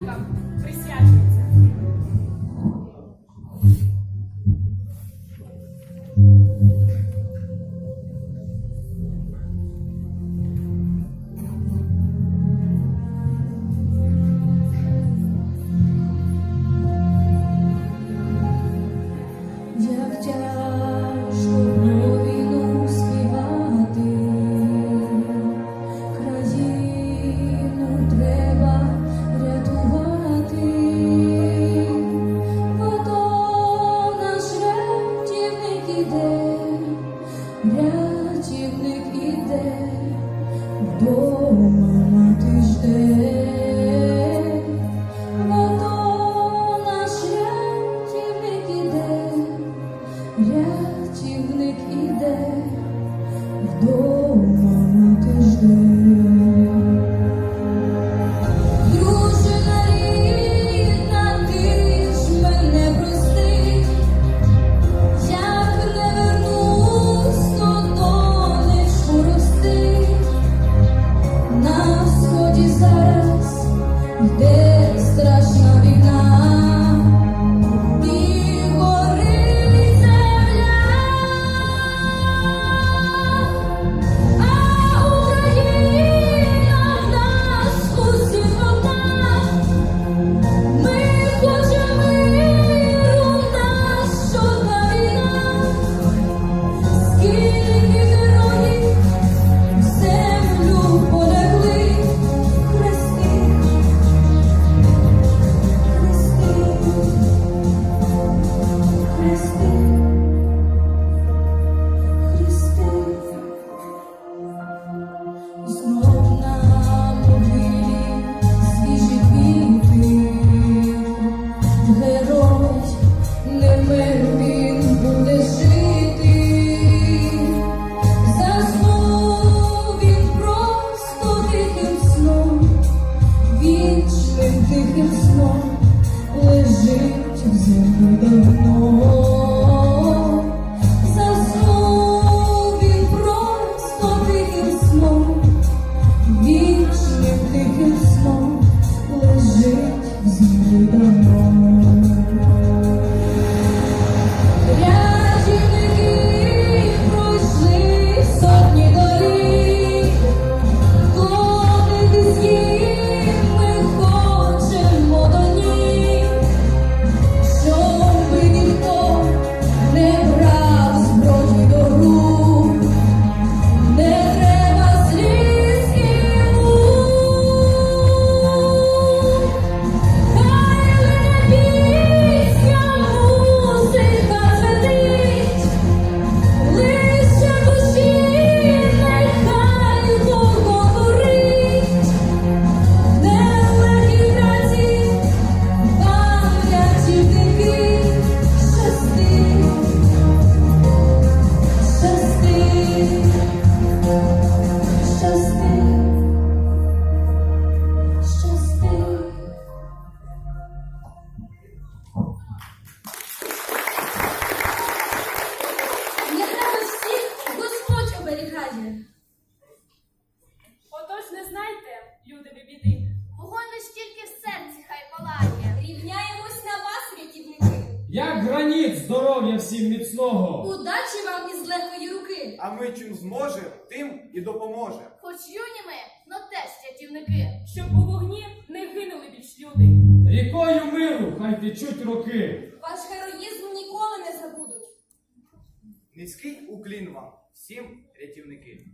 嗯。多么。тихим сном лежить взимку давно, заснув він просто тихим сном, вічним тихим сном лежить взимку давно. Щит здоров'я всім міцного! Удачі вам із легкої руки! А ми чим зможемо, тим і допоможемо. Хоч юні ми, но теж рятівники. Щоб у вогні не гинули більш люди. Рікою миру, хай течуть руки. Ваш героїзм ніколи не забудуть. Низький уклін вам, всім рятівники.